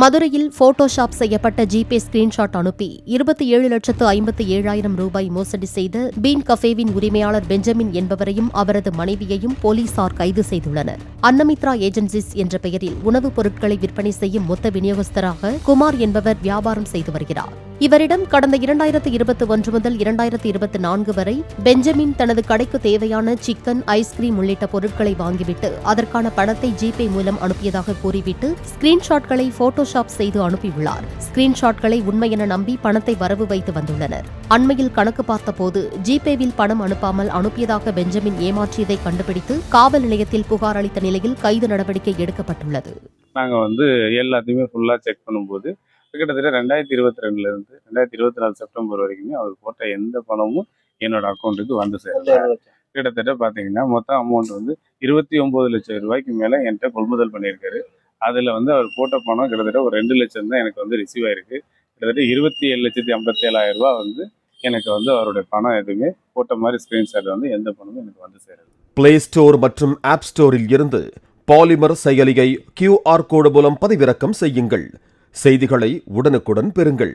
மதுரையில் போட்டோஷாப் செய்யப்பட்ட GPay screenshot அனுப்பி இருபத்தி ஏழு லட்சத்து ஐம்பத்தி ஏழாயிரம் ரூபாய் மோசடி செய்த பீன் கஃபேவின் உரிமையாளர் பெஞ்சமின் என்பவரையும் அவரது மனைவியையும் போலீசார் கைது செய்துள்ளனர். அன்னமித்ரா ஏஜென்சிஸ் என்ற பெயரில் உணவுப் பொருட்களை விற்பனை செய்யும் மொத்த விநியோகஸ்தராக குமார் என்பவர் வியாபாரம் செய்து வருகிறார். இவரிடம் கடந்த இரண்டாயிரத்து இருபத்தி ஒன்று முதல் இரண்டாயிரத்து இருபத்தி நான்கு வரை பெஞ்சமின் தனது கடைக்கு தேவையான சிக்கன் ஐஸ்கிரீம் உள்ளிட்ட பொருட்களை வாங்கிவிட்டு அதற்கான பணத்தை ஜிபே மூலம் அனுப்பியதாக கூறிவிட்டு ஸ்கிரீன்ஷாட்களை போட்டோஷாப் செய்து அனுப்பியுள்ளார். ஸ்கிரீன்ஷாட்களை உண்மை என நம்பி பணத்தை வரவு வைத்து வந்துள்ளனர். அண்மையில் கணக்கு பார்த்தபோது ஜிபேவில் பணம் அனுப்பாமல் அனுப்பியதாக பெஞ்சமின் ஏமாற்றியதை கண்டுபிடித்து காவல் நிலையத்தில் புகார் அளித்த நிலையில் கைது நடவடிக்கை எடுக்கப்பட்டுள்ளது. நாங்கள் வந்து எல்லாத்தையுமே ஃபுல்லாக செக் பண்ணும்போது கிட்டத்தட்ட ரெண்டாயிரத்தி இருபத்தி ரெண்டுலேருந்து ரெண்டாயிரத்தி இருபத்தி நாலு செப்டம்பர் வரைக்குமே அவர் போட்ட எந்த பணமும் என்னோட அக்கௌண்ட்டுக்கு வந்து சேரல. கிட்டத்தட்ட பார்த்தீங்கன்னா மொத்த அமௌண்ட் வந்து இருபத்தி ஒம்பது லட்சம் ரூபாய்க்கு மேலே என்கிட்ட கொள்முதல் பண்ணியிருக்காரு. அதில் வந்து அவர் போட்ட பணம் கிட்டத்தட்ட ஒரு ரெண்டு லட்சம் தான் எனக்கு வந்து ரிசீவ் ஆயிருக்கு. கிட்டத்தட்ட இருபத்தி ஏழு லட்சத்தி ஐம்பத்தேழாயிரம் ரூபாய் வந்து எனக்கு வந்து அவருடைய பணம் எதுவுமே போட்ட மாதிரி ஸ்க்ரீன்ஷாட் வந்து எந்த பணமும் எனக்கு வந்து சேரல. பிளே ஸ்டோர் மற்றும் ஆப் ஸ்டோரில் இருந்து பாலிமர் செயலியை கியூஆர் கோடு மூலம் பதிவிறக்கம் செய்யுங்கள். செய்திகளை உடனுக்குடன் பெறுங்கள்.